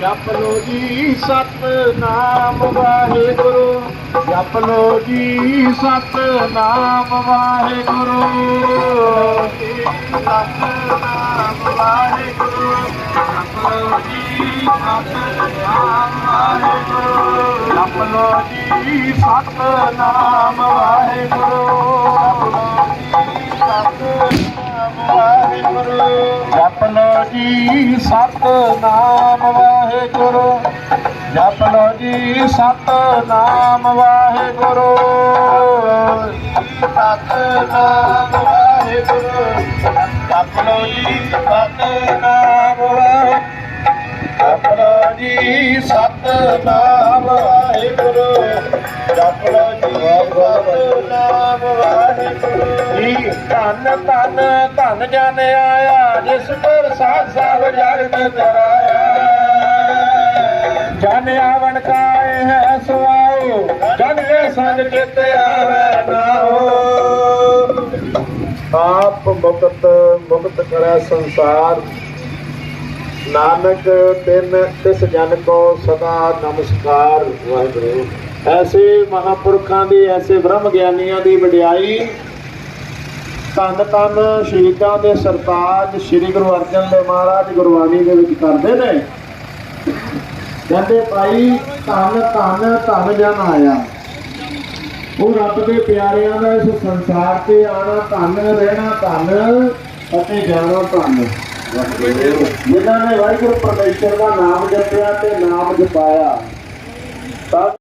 ਜਪ ਲੋ ਜੀ ਸਤਨਾਮ ਵਾਹਿਗੁਰੂ। ਜਪ ਲੋ ਜੀ ਸਤਨਾਮ ਵਾਹਿਗੁਰੂ। ਸਤਨਾਮ ਵਾਹਿਗੁਰੂ। ਜਪ ਲੋ ਜੀ ਸਤਨਾਮ ਵਾਹਿਗੁਰੂ। ਜਪ ਲੋ ਜੀ ਜੀ ਸਤਨਾਮ ਵਾਹਿਗੁਰੂ ਜਪ ਲੋ ਜੀ ਸਤਨਾਮ ਵਾਹਿਗੁਰੂ ਜਪ ਲੋ ਜੀ ਸਤਨਾਮ ਵਾਹਿਗੁਰੂ ਸਤਨਾਮ ਵਾਹਿਗੁਰੂ ਜਪ ਲੋ ਜੀ ਸਤਨਾਮ ਵਾਹਿਗੁਰੂ ਜਪ ਲੋ ਜੀ ਸਤਨਾਮ ਵਾਹਿਗੁਰੂ। ਜੀ ਸਤਨਾਮ ਵਾਹਿਗੁਰੂ ਜੀ ਜਨ ਆਇਆ ਜਿਸ ਪਰ ਸਾਧ ਸਾਹਿਬ ਜਗ ਤਰਾਇਆ। ਜਨ ਆਵਣ ਕਾਏ ਹੈ ਸੁਆਓ ਜਨ ਦੇ ਸੰਗ ਚਿਤ ਆਵੇ ਨਾਓ ਆਪ ਮੁਕਤ ਮੁਕਤ ਕਰੈ ਸੰਸਾਰ। ਨਾਨਕ ਤਿਨ ਤਿਸ ਜਨ ਕੋ ਸਦਾ ਨਮਸਕਾਰ, ਵਾਹਿਗੁਰੂ। ਐਸੇ ਮਹਾਪੁਰਖਾਂ ਦੀ, ਐਸੇ ਬ੍ਰਹਮ ਗਿਆਨੀਆਂ ਦੀ ਵਡਿਆਈ ਧੰਨ ਧੰਨ ਸ਼ਹੀਦਾਂ ਦੇ ਸਰਤਾਜ ਸ੍ਰੀ ਗੁਰੂ ਅਰਜਨ ਦੇਵ ਮਹਾਰਾਜ ਗੁਰਬਾਣੀ ਦੇ ਵਿੱਚ ਕਰਦੇ ਨੇ। ਕਹਿੰਦੇ ਭਾਈ, ਧੰਨ ਧੰਨ ਧੰਨ ਜਨ ਆਇਆ। ਉਹ ਰੱਬ ਦੇ ਪਿਆਰਿਆਂ ਦਾ ਇਸ ਸੰਸਾਰ ਤੇ ਆਣਾ ਧੰਨ, ਰਹਿਣਾ ਧੰਨ ਅਤੇ ਜਾਣਾ ਧੰਨ। ਜਿਨ੍ਹਾਂ ਨੇ ਵਾਹਿਗੁਰੂ ਪਰਮੇਸ਼ਰ ਦਾ ਨਾਮ ਜਪਿਆ ਤੇ ਨਾਮ ਜਪਾਇਆ।